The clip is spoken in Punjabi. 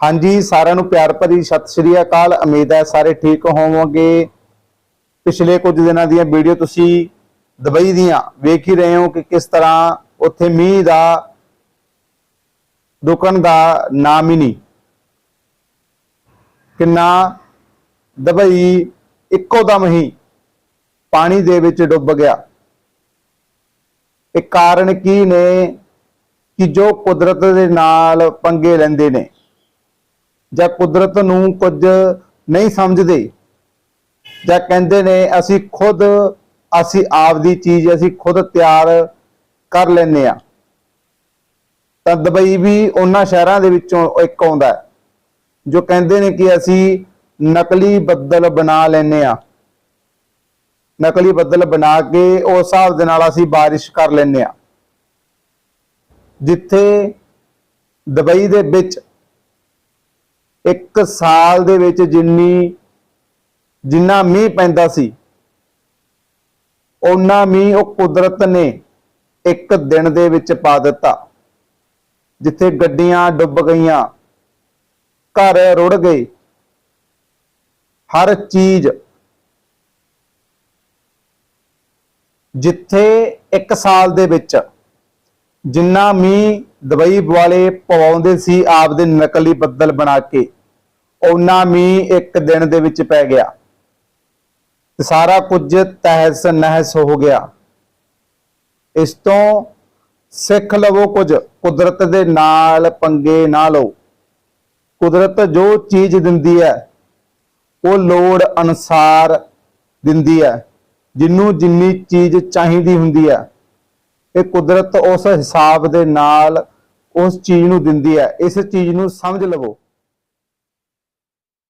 ਹਾਂਜੀ, ਸਾਰਿਆਂ ਨੂੰ ਪਿਆਰ ਭਰੀ ਸਤਿ ਸ੍ਰੀ ਅਕਾਲ। ਉਮੀਦ ਹੈ ਸਾਰੇ ਠੀਕ ਹੋਵੋਗੇ। ਪਿਛਲੇ ਕੁਝ ਦਿਨਾਂ ਦੀਆਂ ਵੀਡੀਓ ਤੁਸੀਂ ਦੁਬਈ ਦੀਆਂ ਵੇਖ ਹੀ ਰਹੇ ਹੋ ਕਿ ਕਿਸ ਤਰ੍ਹਾਂ ਉੱਥੇ ਮੀਂਹ ਦਾ, ਰੁਕਣ ਦਾ ਨਾਮ ਹੀ ਨਹੀਂ। ਕਿੰਨਾ ਦੁਬਈ ਇੱਕੋ ਦਮ ਹੀ ਪਾਣੀ ਦੇ ਵਿੱਚ ਡੁੱਬ ਗਿਆ। ਇਹ ਕਾਰਨ ਕੀ ਨੇ ਕਿ ਜੋ ਕੁਦਰਤ ਦੇ ਨਾਲ ਪੰਗੇ ਲੈਂਦੇ ਨੇ ਜਾਂ ਕੁਦਰਤ ਨੂੰ ਕੁਝ ਨਹੀਂ ਸਮਝਦੇ। ਜਾਂ ਕਹਿੰਦੇ ਨੇ, ਅਸੀਂ ਖੁਦ, ਅਸੀਂ ਆਪ ਦੀ ਚੀਜ਼, ਅਸੀਂ ਖੁਦ ਤਿਆਰ ਕਰ ਲੈਨੇ ਆ ਤਾਂ ਦੁਬਈ ਵੀ ਉਹਨਾਂ ਸ਼ਹਿਰਾਂ ਦੇ ਵਿੱਚੋਂ ਇੱਕ ਆਉਂਦਾ ਜੋ ਕਹਿੰਦੇ ਨੇ ਕਿ ਅਸੀਂ ਨਕਲੀ ਬੱਦਲ ਬਣਾ ਲੈਨੇ ਆ ਨਕਲੀ ਬੱਦਲ ਬਣਾ ਕੇ ਉਸ ਹਿਸਾਬ ਦੇ ਨਾਲ ਅਸੀਂ ਬਾਰਿਸ਼ ਕਰ ਲੈਨੇ ਆ ਜਿੱਥੇ ਦੁਬਈ ਦੇ ਵਿੱਚ ਇੱਕ ਸਾਲ ਦੇ ਵਿੱਚ ਜਿੰਨੀ, ਜਿੰਨਾ ਮੀਂਹ ਪੈਂਦਾ ਸੀ ਉਹਨਾਂ ਮੀਂਹ ਉਹ ਕੁਦਰਤ ਨੇ ਇੱਕ ਦਿਨ ਦੇ ਵਿੱਚ ਪਾ ਦਿੱਤਾ। ਜਿੱਥੇ ਗੱਡੀਆਂ ਡੁੱਬ ਗਈਆਂ, ਘਰ ਰੁੜ ਗਏ, ਹਰ ਚੀਜ਼ ਜਿੱਥੇ ਇੱਕ ਸਾਲ ਦੇ ਵਿੱਚ ਜਿੰਨਾ ਮੀਂਹ ਦੁਬਈ ਵਾਲੇ ਪਵਾਉਂਦੇ ਸੀ ਆਪਦੇ ਨਕਲੀ ਬੱਦਲ ਬਣਾ ਕੇ ਉਹਨਾਂ ਮੀਂਹ ਇੱਕ ਦਿਨ ਦੇ ਵਿੱਚ ਪੈ ਗਿਆ। ਤੇ ਸਾਰਾ ਕੁਝ ਤਹਿਸ ਨਹਿਸ ਹੋ ਗਿਆ। ਇਸ ਤੋਂ ਸਿੱਖ ਲਵੋ ਕੁਝ, ਕੁਦਰਤ ਦੇ ਨਾਲ ਪੰਗੇ ਨਾ ਲਓ। ਕੁਦਰਤ ਜੋ ਚੀਜ਼ ਦਿੰਦੀ ਹੈ, ਉਹ ਲੋੜ ਅਨੁਸਾਰ ਦਿੰਦੀ ਹੈ। ਜਿੰਨੂੰ ਜਿੰਨੀ ਚੀਜ਼ ਚਾਹੀਦੀ ਹੁੰਦੀ ਹੈ ਇਹ ਕੁਦਰਤ ਉਸ ਹਿਸਾਬ ਦੇ ਨਾਲ ਉਸ ਚੀਜ਼ ਨੂੰ ਦਿੰਦੀ ਹੈ, ਇਸ ਚੀਜ਼ ਨੂੰ ਸਮਝ ਲਵੋ।